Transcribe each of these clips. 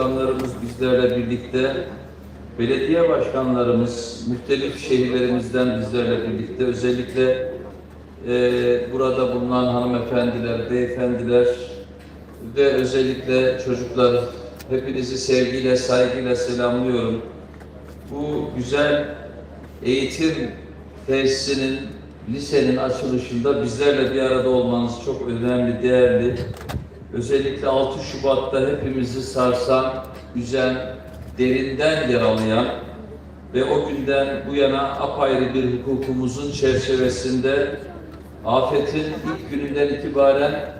başkanlarımız bizlerle birlikte, belediye başkanlarımız muhtelif şehirlerimizden bizlerle birlikte özellikle e, burada bulunan hanımefendiler, beyefendiler ve özellikle çocuklar hepinizi sevgiyle, saygıyla selamlıyorum. Bu güzel eğitim tesisinin, lisenin açılışında bizlerle bir arada olmanız çok önemli, değerli. Özellikle 6 Şubat'ta hepimizi sarsan, üzen, derinden yaralayan ve o günden bu yana apayrı bir hukukumuzun çerçevesinde afetin ilk gününden itibaren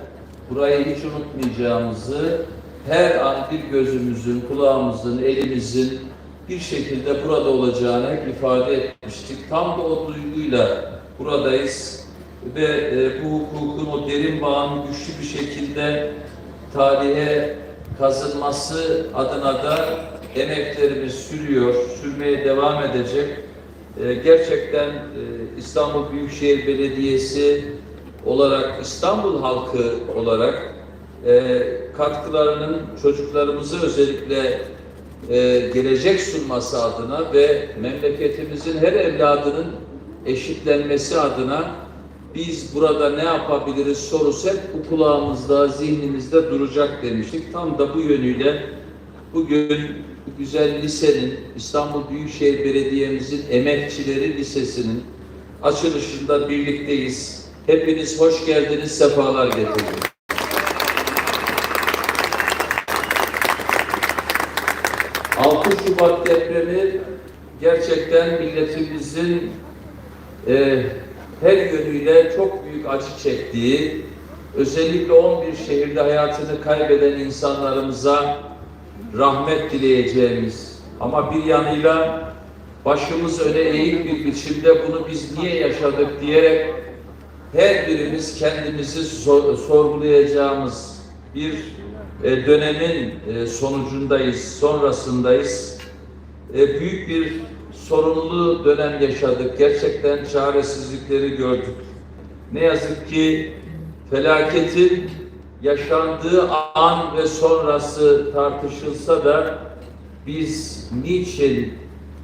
burayı hiç unutmayacağımızı, her an bir gözümüzün, kulağımızın, elimizin bir şekilde burada olacağını ifade etmiştik. Tam da o duyguyla buradayız ve e, bu hukukun o derin bağının güçlü bir şekilde tarihe kazınması adına da emeklerimiz sürüyor, sürmeye devam edecek. E, gerçekten e, İstanbul Büyükşehir Belediyesi olarak, İstanbul halkı olarak e, katkılarının çocuklarımızı özellikle e, gelecek sunması adına ve memleketimizin her evladının eşitlenmesi adına biz burada ne yapabiliriz sorusu hep bu kulağımızda, zihnimizde duracak demiştik. Tam da bu yönüyle bugün bu güzel lisenin, İstanbul Büyükşehir Belediye'mizin Emekçileri Lisesi'nin açılışında birlikteyiz. Hepiniz hoş geldiniz, sefalar getirdiniz. 6 Şubat depremi gerçekten milletimizin e, her yönüyle çok büyük acı çektiği, özellikle 11 şehirde hayatını kaybeden insanlarımıza rahmet dileyeceğimiz ama bir yanıyla başımız öne eğik bir biçimde bunu biz niye yaşadık diyerek her birimiz kendimizi sor- sorgulayacağımız bir e, dönemin e, sonucundayız, sonrasındayız. E, büyük bir sorunlu dönem yaşadık. Gerçekten çaresizlikleri gördük. Ne yazık ki felaketin yaşandığı an ve sonrası tartışılsa da biz niçin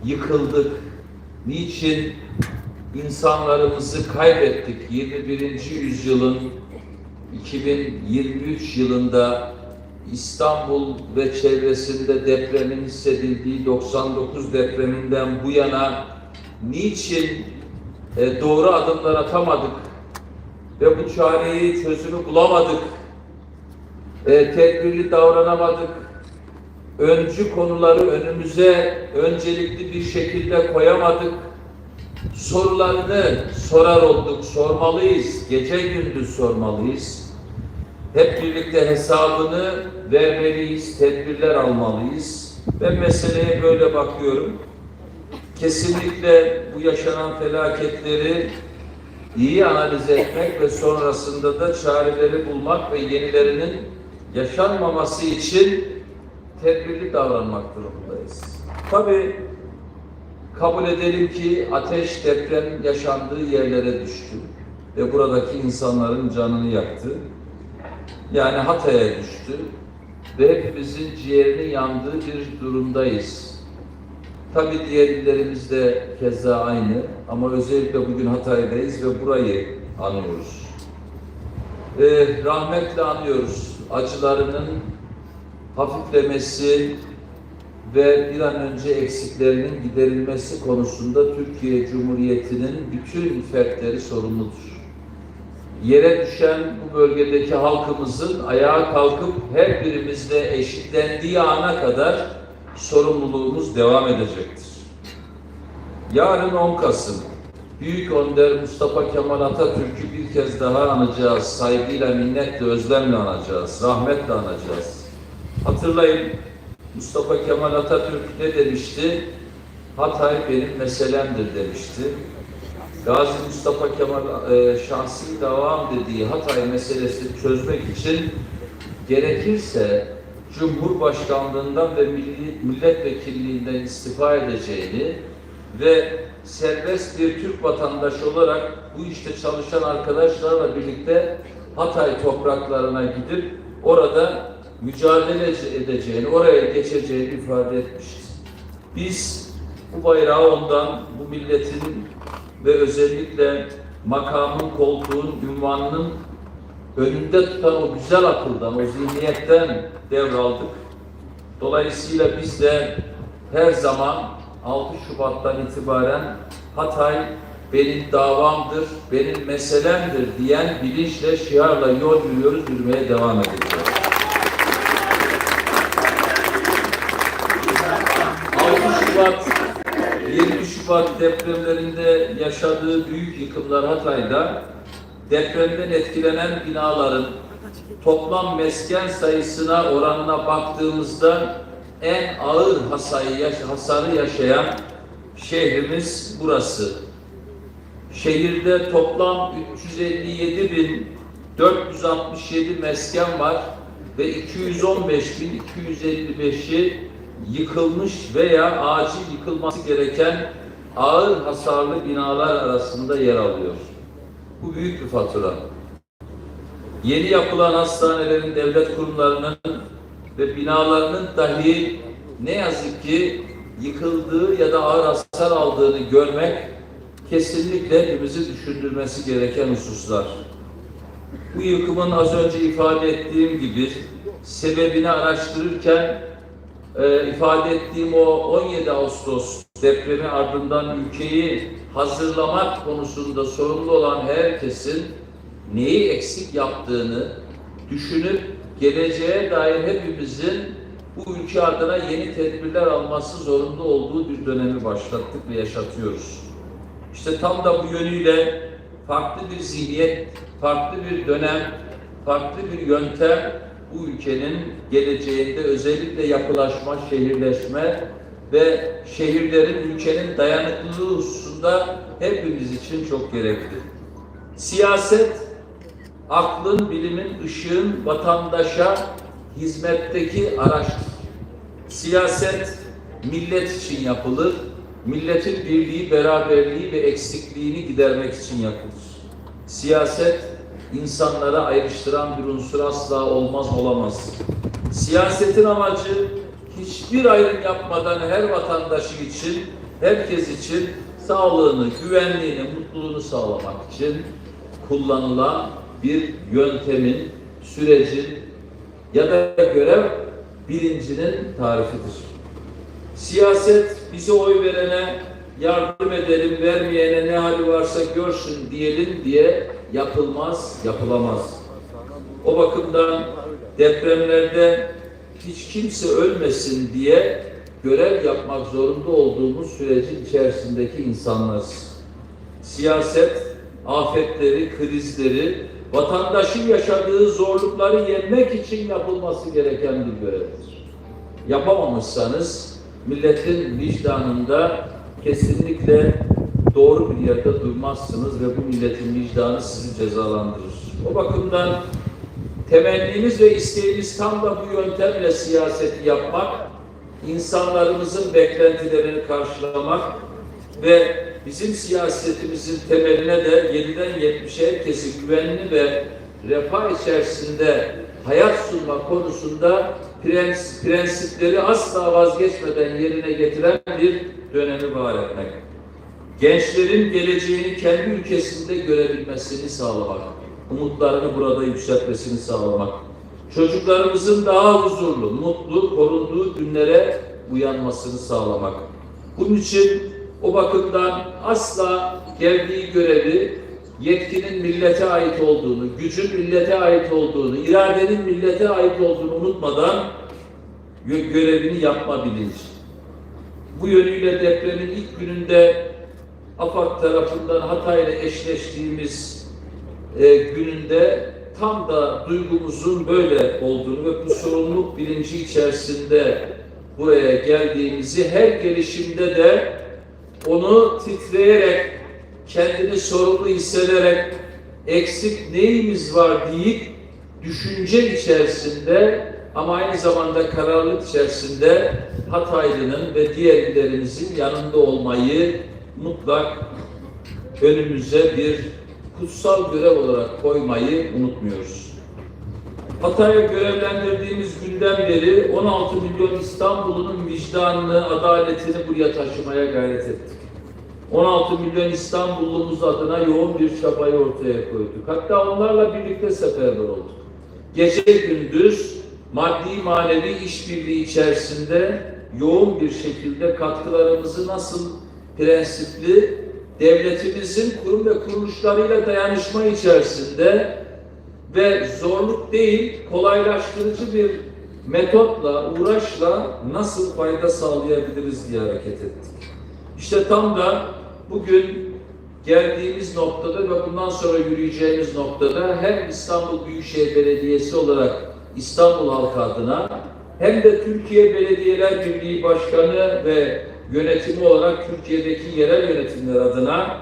yıkıldık, niçin insanlarımızı kaybettik 21. yüzyılın 2023 yılında İstanbul ve çevresinde depremin hissedildiği 99 depreminden bu yana niçin e, doğru adımlar atamadık ve bu çareyi çözümü bulamadık, e, tedbirli davranamadık, öncü konuları önümüze öncelikli bir şekilde koyamadık, sorularını sorar olduk, sormalıyız, gece gündüz sormalıyız. Hep birlikte hesabını vermeliyiz, tedbirler almalıyız. Ben meseleye böyle bakıyorum. Kesinlikle bu yaşanan felaketleri iyi analiz etmek ve sonrasında da çareleri bulmak ve yenilerinin yaşanmaması için tedbirli davranmak durumundayız. Tabii kabul edelim ki ateş deprem yaşandığı yerlere düştü ve buradaki insanların canını yaktı. Yani Hatay'a düştü ve hepimizin ciğerinin yandığı bir durumdayız. Tabii diğer de keza aynı ama özellikle bugün Hatay'dayız ve burayı anıyoruz. Ee, rahmetle anıyoruz. Acılarının hafiflemesi ve bir an önce eksiklerinin giderilmesi konusunda Türkiye Cumhuriyeti'nin bütün fertleri sorumludur. Yere düşen bu bölgedeki halkımızın ayağa kalkıp her birimizle eşitlendiği ana kadar sorumluluğumuz devam edecektir. Yarın 10 Kasım Büyük Önder Mustafa Kemal Atatürk'ü bir kez daha anacağız. Saygıyla, minnetle, özlemle anacağız. Rahmetle anacağız. Hatırlayın Mustafa Kemal Atatürk ne demişti? Hatay benim meselemdir demişti. Gazi Mustafa Kemal e, şahsi davam dediği Hatay meselesini çözmek için gerekirse Cumhurbaşkanlığından ve milli, milletvekilliğinden istifa edeceğini ve serbest bir Türk vatandaşı olarak bu işte çalışan arkadaşlarla birlikte Hatay topraklarına gidip orada mücadele edeceğini, oraya geçeceğini ifade etmişti. Biz bu bayrağı ondan, bu milletin ve özellikle makamın, koltuğun, ünvanının önünde tutan o güzel akıldan, o zihniyetten devraldık. Dolayısıyla biz de her zaman 6 Şubat'tan itibaren Hatay benim davamdır, benim meselemdir diyen bilinçle, şiarla yol yürüyoruz, yürümeye devam edeceğiz. 6 Şubat, 20 Şubat depremlerinde yaşadığı büyük yıkımlar Hatay'da depremden etkilenen binaların toplam mesken sayısına oranına baktığımızda en ağır hasarı, yaş hasarı yaşayan şehrimiz burası. Şehirde toplam 357.467 mesken var ve 215.255'i yıkılmış veya acil yıkılması gereken ağır hasarlı binalar arasında yer alıyor. Bu büyük bir fatura. Yeni yapılan hastanelerin, devlet kurumlarının ve binalarının dahi ne yazık ki yıkıldığı ya da ağır hasar aldığını görmek kesinlikle hepimizi düşündürmesi gereken hususlar. Bu yıkımın az önce ifade ettiğim gibi sebebini araştırırken e, ifade ettiğim o 17 Ağustos depremi ardından ülkeyi hazırlamak konusunda sorumlu olan herkesin neyi eksik yaptığını düşünüp geleceğe dair hepimizin bu ülke adına yeni tedbirler alması zorunda olduğu bir dönemi başlattık ve yaşatıyoruz. İşte tam da bu yönüyle farklı bir zihniyet, farklı bir dönem, farklı bir yöntem bu ülkenin geleceğinde özellikle yapılaşma, şehirleşme ve şehirlerin ülkenin dayanıklılığı hususunda hepimiz için çok gerekli. Siyaset, aklın, bilimin, ışığın vatandaşa hizmetteki araçtır. Siyaset millet için yapılır, milletin birliği, beraberliği ve eksikliğini gidermek için yapılır. Siyaset insanlara ayrıştıran bir unsur asla olmaz olamaz. Siyasetin amacı hiçbir ayrım yapmadan her vatandaşı için, herkes için sağlığını, güvenliğini, mutluluğunu sağlamak için kullanılan bir yöntemin, sürecin ya da görev bilincinin tarifidir. Siyaset bize oy verene yardım edelim, vermeyene ne hali varsa görsün diyelim diye yapılmaz, yapılamaz. O bakımdan depremlerde hiç kimse ölmesin diye görev yapmak zorunda olduğumuz sürecin içerisindeki insanlarız. Siyaset, afetleri, krizleri, vatandaşın yaşadığı zorlukları yenmek için yapılması gereken bir görevdir. Yapamamışsanız milletin vicdanında kesinlikle doğru bir yerde durmazsınız ve bu milletin vicdanı sizi cezalandırır. O bakımdan temennimiz ve isteğimiz tam da bu yöntemle siyaseti yapmak, insanlarımızın beklentilerini karşılamak ve bizim siyasetimizin temeline de 7'den 70'e herkesi güvenli ve refah içerisinde hayat sunma konusunda prens, prensipleri asla vazgeçmeden yerine getiren bir dönemi var etmek. Gençlerin geleceğini kendi ülkesinde görebilmesini sağlamak, umutlarını burada yükseltmesini sağlamak, çocuklarımızın daha huzurlu, mutlu, korunduğu günlere uyanmasını sağlamak. Bunun için o bakımdan asla geldiği görevi yetkinin millete ait olduğunu, gücün millete ait olduğunu, iradenin millete ait olduğunu unutmadan gö- görevini yapma bilinci. Bu yönüyle depremin ilk gününde AFAD tarafından Hatay'la eşleştiğimiz e, gününde tam da duygumuzun böyle olduğunu ve bu sorumluluk bilinci içerisinde buraya geldiğimizi her gelişimde de onu titreyerek, kendini sorumlu hissederek eksik neyimiz var deyip düşünce içerisinde ama aynı zamanda kararlılık içerisinde Hataylı'nın ve diğer illerimizin yanında olmayı mutlak önümüze bir kutsal görev olarak koymayı unutmuyoruz. Hatay'a görevlendirdiğimiz günden beri 16 milyon İstanbul'un vicdanını, adaletini buraya taşımaya gayret ettik. 16 milyon İstanbullumuz adına yoğun bir çabayı ortaya koyduk. Hatta onlarla birlikte seferber olduk. Gece gündüz maddi manevi işbirliği içerisinde yoğun bir şekilde katkılarımızı nasıl prensipli devletimizin kurum ve kuruluşlarıyla dayanışma içerisinde ve zorluk değil kolaylaştırıcı bir metotla, uğraşla nasıl fayda sağlayabiliriz diye hareket ettik. İşte tam da bugün geldiğimiz noktada ve bundan sonra yürüyeceğimiz noktada hem İstanbul Büyükşehir Belediyesi olarak İstanbul halkı adına hem de Türkiye Belediyeler Birliği Başkanı ve yönetimi olarak Türkiye'deki yerel yönetimler adına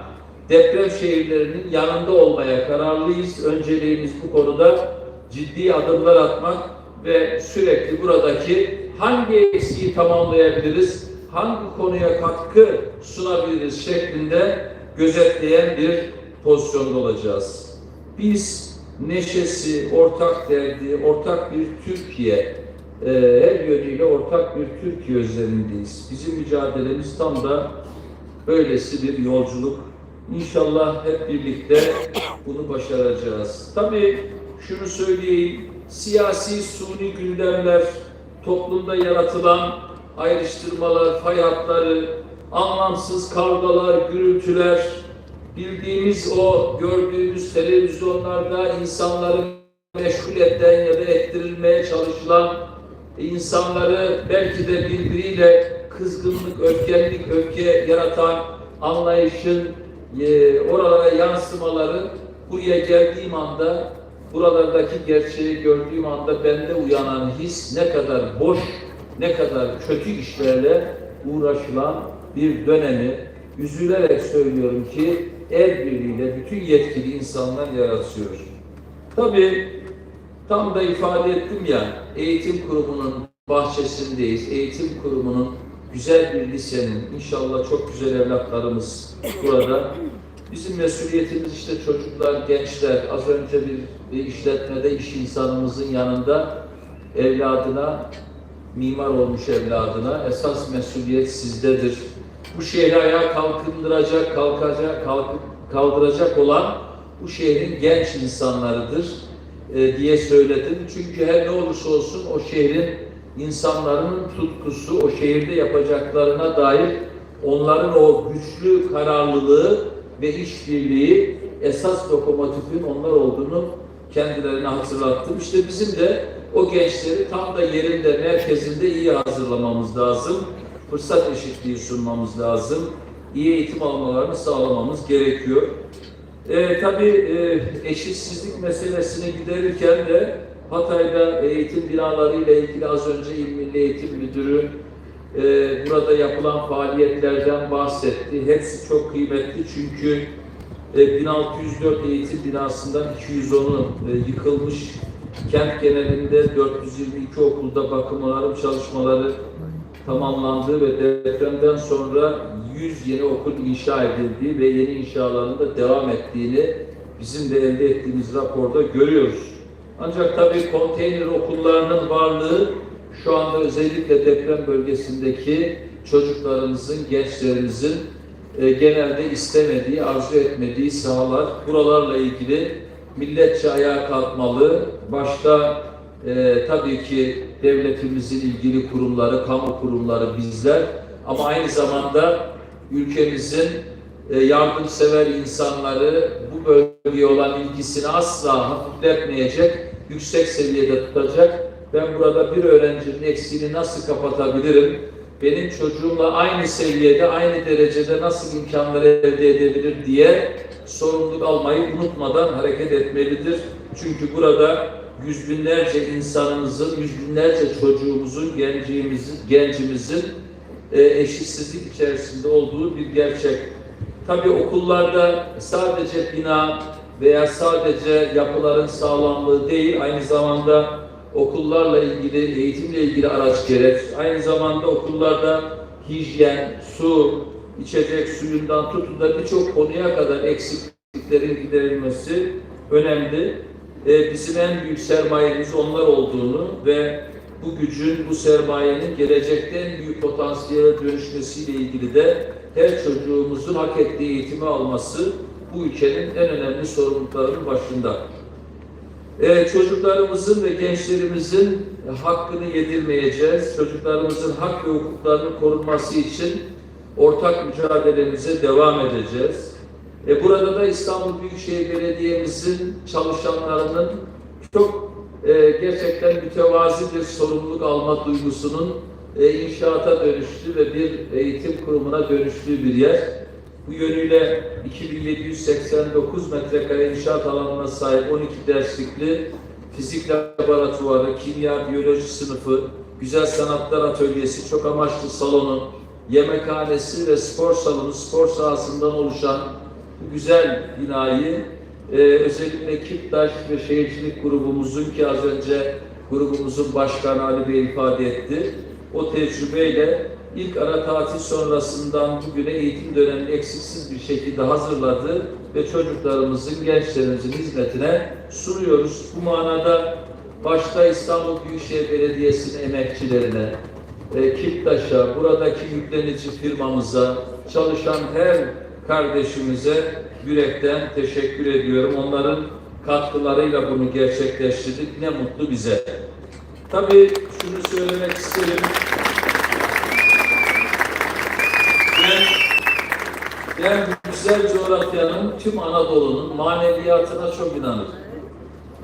deprem şehirlerinin yanında olmaya kararlıyız. Önceliğimiz bu konuda ciddi adımlar atmak ve sürekli buradaki hangi eksiği tamamlayabiliriz, hangi konuya katkı sunabiliriz şeklinde gözetleyen bir pozisyonda olacağız. Biz neşesi, ortak derdi, ortak bir Türkiye, e, her yönüyle ortak bir Türkiye üzerindeyiz. Bizim mücadelemiz tam da böylesi bir yolculuk. İnşallah hep birlikte bunu başaracağız. Tabii şunu söyleyeyim, siyasi suni gündemler, toplumda yaratılan ayrıştırmalar, fay hatları, anlamsız kavgalar, gürültüler, bildiğimiz o gördüğümüz televizyonlarda insanları meşgul eden ya da ettirilmeye çalışılan insanları belki de birbiriyle kızgınlık, öfkelik, öfke yaratan anlayışın e, oralara yansımaları buraya geldiğim anda buralardaki gerçeği gördüğüm anda bende uyanan his ne kadar boş, ne kadar kötü işlerle uğraşılan bir dönemi üzülerek söylüyorum ki el birliğiyle bütün yetkili insanlar yaratıyor. Tabii tam da ifade ettim ya eğitim kurumunun bahçesindeyiz. Eğitim kurumunun güzel bir lisenin inşallah çok güzel evlatlarımız burada. Bizim mesuliyetimiz işte çocuklar, gençler. Az önce bir, bir işletmede iş insanımızın yanında evladına, mimar olmuş evladına esas mesuliyet sizdedir. Bu şehri ayağa kalkındıracak, kalkacak, kalkıp kaldıracak olan bu şehrin genç insanlarıdır e, diye söyledim. Çünkü her ne olursa olsun o şehrin insanların tutkusu, o şehirde yapacaklarına dair onların o güçlü kararlılığı ve işbirliği esas lokomotifin onlar olduğunu kendilerine hatırlattım. İşte bizim de o gençleri tam da yerinde, merkezinde iyi hazırlamamız lazım. Fırsat eşitliği sunmamız lazım. İyi eğitim almalarını sağlamamız gerekiyor. E, tabii e, eşitsizlik meselesini giderirken de Hatay'da eğitim binaları ile ilgili az önce İl Milli Eğitim Müdürü e, burada yapılan faaliyetlerden bahsetti. Hepsi çok kıymetli çünkü e, 1604 eğitim binasından 210'u e, yıkılmış. Kent genelinde 422 okulda bakım onarım çalışmaları tamamlandığı ve depremden sonra 100 yeni okul inşa edildiği ve yeni inşaların da devam ettiğini bizim de elde ettiğimiz raporda görüyoruz. Ancak tabii konteyner okullarının varlığı şu anda özellikle deprem bölgesindeki çocuklarımızın, gençlerimizin e, genelde istemediği, arzu etmediği sahalar. Buralarla ilgili milletçe ayağa kalkmalı. Başta e, tabii ki devletimizin ilgili kurumları, kamu kurumları bizler ama aynı zamanda ülkemizin e, yardımsever insanları bu bölgeye olan ilgisini asla hafifletmeyecek, yüksek seviyede tutacak. Ben burada bir öğrencinin eksiğini nasıl kapatabilirim? Benim çocuğumla aynı seviyede, aynı derecede nasıl imkanları elde edebilir diye sorumluluk almayı unutmadan hareket etmelidir. Çünkü burada yüz binlerce insanımızın, yüz binlerce çocuğumuzun, gencimizin, gencimizin e, eşitsizlik içerisinde olduğu bir gerçek. Tabii okullarda sadece bina veya sadece yapıların sağlamlığı değil, aynı zamanda okullarla ilgili, eğitimle ilgili araç gereç. Aynı zamanda okullarda hijyen, su, içecek suyundan tutun da birçok konuya kadar eksikliklerin giderilmesi önemli. Bizim en büyük sermayemiz onlar olduğunu ve bu gücün, bu sermayenin gelecekte en büyük potansiyele dönüşmesiyle ilgili de her çocuğumuzun hak ettiği eğitimi alması bu ülkenin en önemli sorumluluklarının başında. Ee, çocuklarımızın ve gençlerimizin hakkını yedirmeyeceğiz. Çocuklarımızın hak ve hukuklarının korunması için ortak mücadelemize devam edeceğiz. E, burada da İstanbul Büyükşehir Belediye'mizin çalışanlarının çok e, gerçekten mütevazi bir sorumluluk alma duygusunun e, inşaata dönüştüğü ve bir eğitim kurumuna dönüştüğü bir yer. Bu yönüyle 2789 metrekare inşaat alanına sahip 12 derslikli fizik laboratuvarı, kimya, biyoloji sınıfı, güzel sanatlar atölyesi, çok amaçlı salonu, yemekhanesi ve spor salonu, spor sahasından oluşan bu güzel binayı e, özellikle Kiptaş ve Şehircilik grubumuzun ki az önce grubumuzun başkanı Ali Bey ifade etti. O tecrübeyle ilk ara tatil sonrasından bugüne eğitim dönemini eksiksiz bir şekilde hazırladı ve çocuklarımızın, gençlerimizin hizmetine sunuyoruz. Bu manada başta İstanbul Büyükşehir Belediyesi'nin emekçilerine, e, Kiptaş'a, buradaki yüklenici firmamıza, çalışan her kardeşimize yürekten teşekkür ediyorum. Onların katkılarıyla bunu gerçekleştirdik. Ne mutlu bize. Tabii şunu söylemek isterim. Ben, ben güzel coğrafyanın, tüm Anadolu'nun maneviyatına çok inanırım.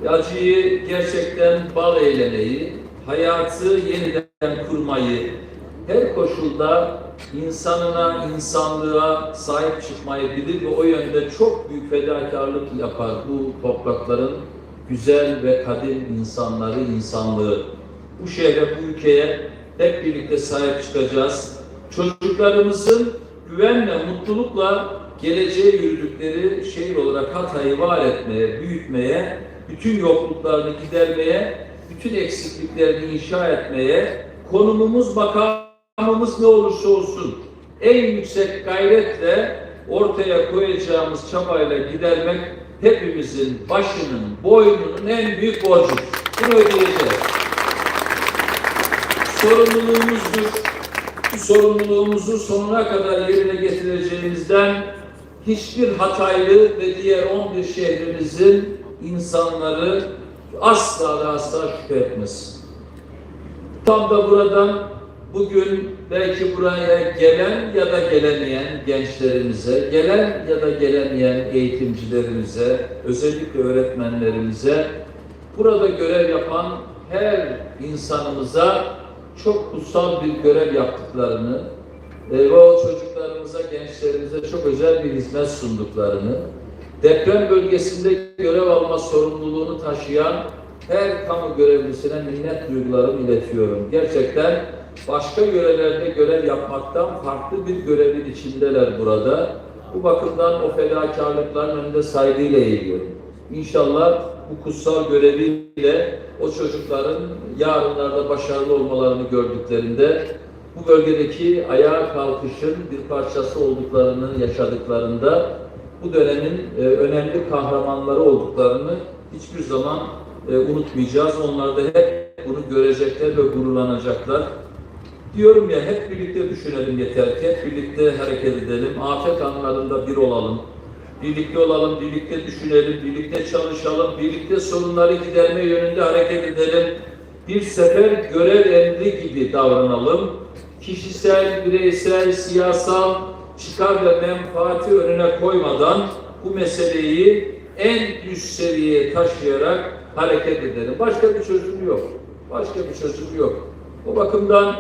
Acıyı gerçekten bal eylemeyi, hayatı yeniden kurmayı, her koşulda insanına, insanlığa sahip çıkmayı bilir ve o yönde çok büyük fedakarlık yapar bu toprakların güzel ve kadim insanları, insanlığı. Bu şehre, bu ülkeye hep birlikte sahip çıkacağız. Çocuklarımızın güvenle, mutlulukla geleceğe yürüdükleri şehir olarak Hatay'ı var etmeye, büyütmeye, bütün yokluklarını gidermeye, bütün eksikliklerini inşa etmeye, konumumuz, makamımız ne olursa olsun en yüksek gayretle ortaya koyacağımız çabayla gidermek hepimizin başının, boynunun en büyük borcu. Bunu ödeyeceğiz. Sorumluluğumuzdur. Bu sorumluluğumuzu sonuna kadar yerine getireceğimizden hiçbir Hataylı ve diğer 11 şehrimizin insanları asla ve asla şüphe etmesin. Tam da buradan bugün belki buraya gelen ya da gelemeyen gençlerimize, gelen ya da gelemeyen eğitimcilerimize, özellikle öğretmenlerimize, burada görev yapan her insanımıza çok kutsal bir görev yaptıklarını e, ve o çocuklarımıza, gençlerimize çok özel bir hizmet sunduklarını, deprem bölgesinde görev alma sorumluluğunu taşıyan her kamu görevlisine minnet duygularımı iletiyorum. Gerçekten başka yörelerde görev yapmaktan farklı bir görevin içindeler burada. Bu bakımdan o fedakarlıkların önünde saygıyla eğiliyorum. İnşallah bu kutsal göreviyle o çocukların yarınlarda başarılı olmalarını gördüklerinde bu bölgedeki ayağa kalkışın bir parçası olduklarını yaşadıklarında bu dönemin e, önemli kahramanları olduklarını hiçbir zaman e, unutmayacağız. Onlar da hep bunu görecekler ve gururlanacaklar. Diyorum ya hep birlikte düşünelim yeter ki hep birlikte hareket edelim. Afet anlarında bir olalım. Birlikte olalım, birlikte düşünelim, birlikte çalışalım, birlikte sorunları giderme yönünde hareket edelim. Bir sefer görev emri gibi davranalım. Kişisel, bireysel, siyasal çıkar ve menfaati önüne koymadan bu meseleyi en üst seviyeye taşıyarak hareket edelim. Başka bir çözüm yok. Başka bir çözüm yok. O bakımdan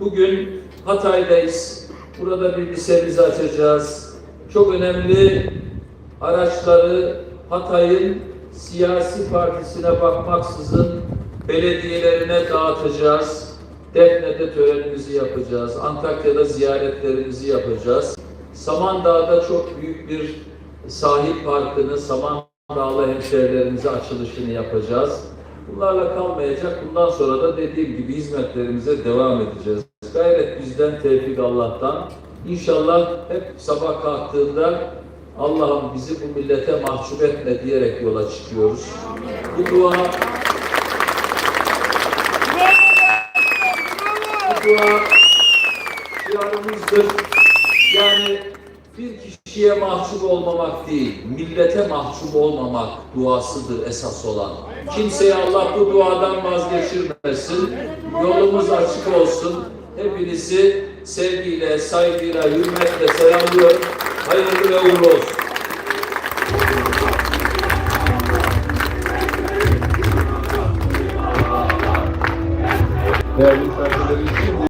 bugün Hatay'dayız. Burada bir lisemizi açacağız. Çok önemli araçları Hatay'ın siyasi partisine bakmaksızın belediyelerine dağıtacağız. Defne'de törenimizi yapacağız. Antakya'da ziyaretlerimizi yapacağız. Samandağ'da çok büyük bir sahil parkını, Samandağ'la hemşehrilerimize açılışını yapacağız. Bunlarla kalmayacak. Bundan sonra da dediğim gibi hizmetlerimize devam edeceğiz. Gayret bizden, tevfik Allah'tan. İnşallah hep sabah kalktığında Allah'ım bizi bu millete mahcup etme diyerek yola çıkıyoruz. Bu dua bu dua şiarımızdır. Yani bir kişiye mahcup olmamak değil, millete mahcup olmamak duasıdır esas olan. Kimseyi Allah bu duadan vazgeçirmesin. Yolumuz açık olsun. Hepinizi sevgiyle, saygıyla, hürmetle selamlıyorum. Hayırlı ve uğurlu olsun. Değerli